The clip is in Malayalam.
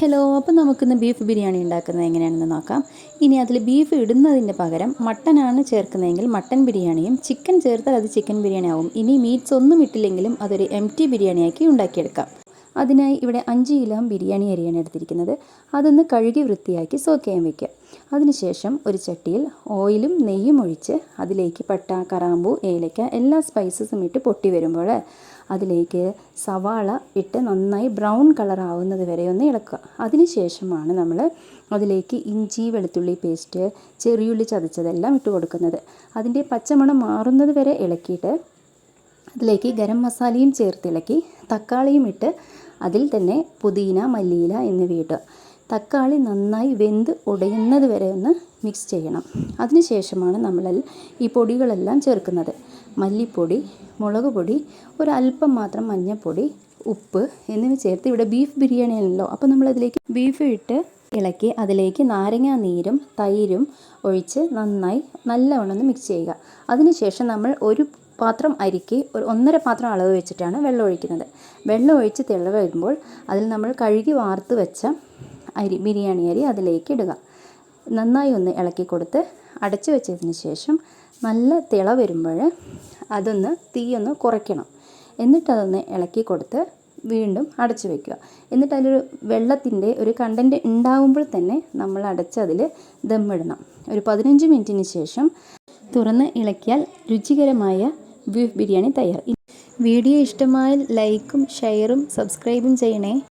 ഹലോ അപ്പോൾ നമുക്കിന്ന് ബീഫ് ബിരിയാണി ഉണ്ടാക്കുന്നത് എങ്ങനെയാണെന്ന് നോക്കാം. ഇനി അതിൽ ബീഫ് ഇടുന്നതിന്റെ പകരം മട്ടനാണ് ചേർക്കുന്നതെങ്കിൽ മട്ടൻ ബിരിയാണിയും ചിക്കൻ ചേർത്താൽ അത് ചിക്കൻ ബിരിയാണി ആവും ഇനി മീറ്റ്സ് ഒന്നും ഇട്ടില്ലെങ്കിലും അതൊരു എം ടി ബിരിയാണിയാക്കി ഉണ്ടാക്കിയെടുക്കാം. അതിനായി ഇവിടെ അഞ്ച് കിലോ ബിരിയാണി അരിയാണ് എടുത്തിരിക്കുന്നത്. അതൊന്ന് കഴുകി വൃത്തിയാക്കി സോക്ക് ചെയ്യാൻ വയ്ക്കുക അതിനുശേഷം ഒരു ചട്ടിയിൽ ഓയിലും നെയ്യും ഒഴിച്ച് അതിലേക്ക് പട്ട കറാമ്പൂ ഏലക്ക എല്ലാ സ്പൈസസും ഇട്ട് പൊട്ടി വരുമ്പോൾ അതിലേക്ക് സവാള ഇട്ട് നന്നായി ബ്രൗൺ കളർ ആവുന്നത് വരെ ഒന്ന് ഇളക്കുക. അതിനുശേഷമാണ് നമ്മൾ അതിലേക്ക് ഇഞ്ചി വെളുത്തുള്ളി പേസ്റ്റ് ചെറിയുള്ളി ചതച്ചതെല്ലാം ഇട്ട് കൊടുക്കുന്നത്. അതിന്റെ പച്ചമണം മാറുന്നത് വരെ ഇളക്കിയിട്ട് അതിലേക്ക് ഗരം മസാലയും ചേർത്തിളക്കി തക്കാളിയും ഇട്ട് അതിൽ തന്നെ പുതിന മല്ലിയില എന്നിവ തക്കാളി നന്നായി വെന്ത് ഉടയുന്നത് വരെ ഒന്ന് മിക്സ് ചെയ്യണം. അതിനുശേഷമാണ് നമ്മൾ ഈ പൊടികളെല്ലാം ചേർക്കുന്നത്. മല്ലിപ്പൊടി മുളക് പൊടി ഒരല്പം മാത്രം മഞ്ഞൾപ്പൊടി ഉപ്പ് എന്നിവ ചേർത്ത് ഇവിടെ ബീഫ് ബിരിയാണി ആണല്ലോ. അപ്പോൾ നമ്മളതിലേക്ക് ബീഫ് ഇട്ട് ഇളക്കി അതിലേക്ക് നാരങ്ങാ നീരും തൈരും ഒഴിച്ച് നന്നായി നല്ലവണ്ണം മിക്സ് ചെയ്യുക. അതിനുശേഷം നമ്മൾ ഒരു പാത്രം അരിക്ക് ഒരു ഒന്നര പാത്രം അളവ് വെച്ചിട്ടാണ് വെള്ളം ഒഴിക്കുന്നത്. വെള്ളം ഒഴിച്ച് തിള വരുമ്പോൾ അതിൽ നമ്മൾ കഴുകി വാർത്ത് വെച്ച അരി ബിരിയാണി അരി അതിലേക്ക് ഇടുക. നന്നായി ഒന്ന് ഇളക്കി കൊടുത്ത് അടച്ചു വെച്ചതിന് ശേഷം നല്ല തിള വരുമ്പോൾ അതൊന്ന് തീയൊന്ന് കുറയ്ക്കണം. എന്നിട്ടതൊന്ന് ഇളക്കി കൊടുത്ത് വീണ്ടും അടച്ചു വയ്ക്കുക എന്നിട്ട് അതിലൊരു വെള്ളത്തിന്റെ ഒരു കണ്ടന്റ് ഉണ്ടാകുമ്പോൾ തന്നെ നമ്മൾ അടച്ച് അതിൽ ദമ്മിടണം ഒരു പതിനഞ്ച് മിനിറ്റിന് ശേഷം തുറന്ന് ഇളക്കിയാൽ രുചികരമായ ബീഫ് ബിരിയാണി തയ്യാർ വീഡിയോ ഇഷ്ടമായാൽ ലൈക്കും ഷെയറും സബ്സ്ക്രൈബും ചെയ്യണേ.